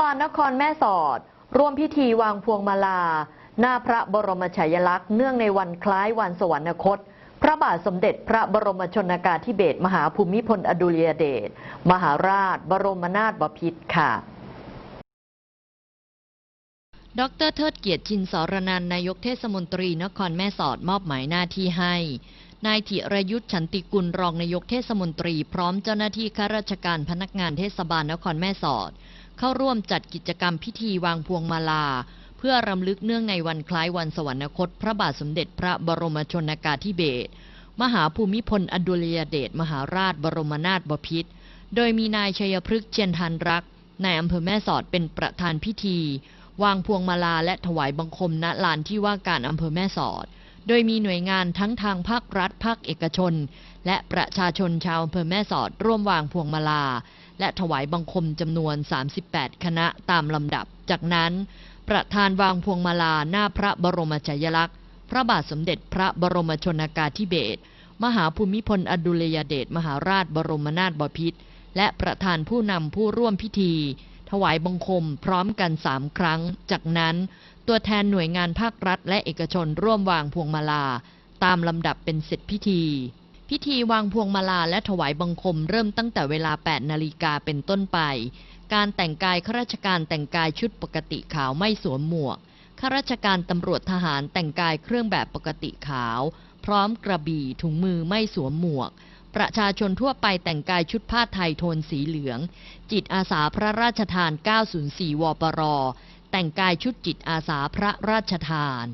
บาลนครแม่สอด ร่วมพิธีวางพวงมาลา หน้าพระบรมฉายลักษณ์เนื่องในวันคล้ายวันสวรรคต พระบาทสมเด็จพระบรมชนากาธิเบศรมหาภูมิพลอดุลยเดชมหาราช บรมนาถบพิตรค่ะดรเทิดเกียรติชินสรนันนายกเทศมนตรีนครแม่สอดมอบหมายหน้าที่ให้ นายธิรยุทธ์ฉันติกุลรองนายกเทศมนตรี พร้อมเจ้าหน้าที่ข้าราชการพนักงานเทศบาลนครแม่สอด เข้าร่วมจัดกิจกรรมพิธีวางพวงมาลา เพื่อรำลึกเนื่องในวันคล้ายวันสวรรคต พระบาทสมเด็จพระบรมชนากาธิเบศรมหาภูมิพลอดุลยเดชมหาราชบรมนาถบพิตรโดยมีนายชัยพฤกษ์เชียนทันรักนายอำเภอแม่สอดเป็นประธานพิธี วางพวงมาลาและถวายบังคมณลานที่ว่าการอำเภอแม่สอด โดยมีหน่วยงานทั้งทางภาครัฐภาคเอกชน และประชาชนชาวอำเภอแม่สอดร่วมวางพวงมาลา และถวายบังคมจำนวน 38 คณะตามลำดับ จากนั้น ประธานวางพวงมาลาหน้าพระบรมฉายลักษณ์ พระบาทสมเด็จพระบรมชนากาธิเบศรมหาภูมิพลอดุลยเดชมหาราชบรมนาถบพิตรและประธานผู้นำผู้ร่วมพิธี ถวายบังคมพร้อมกันสามครั้ง จากนั้น ตัวแทนหน่วยงานภาครัฐและเอกชนร่วมวางพวงมาลา ตามลำดับเป็นเสร็จพิธี พิธีวางพวงมาลาและถวายบังคมเริ่มตั้งแต่เวลา 8 นาฬิกาเป็นต้นไป การแต่งกายข้าราชการแต่งกายชุดปกติขาวไม่สวมหมวก ข้าราชการตำรวจทหารแต่งกายเครื่องแบบปกติขาว พร้อมกระบี่ถุงมือไม่สวมหมวก ประชาชนทั่วไปแต่งกายชุดผ้าไทยโทนสีเหลือง จิตอาสาพระราชทาน 904 วปร แต่งกายชุดจิตอาสาพระราชทาน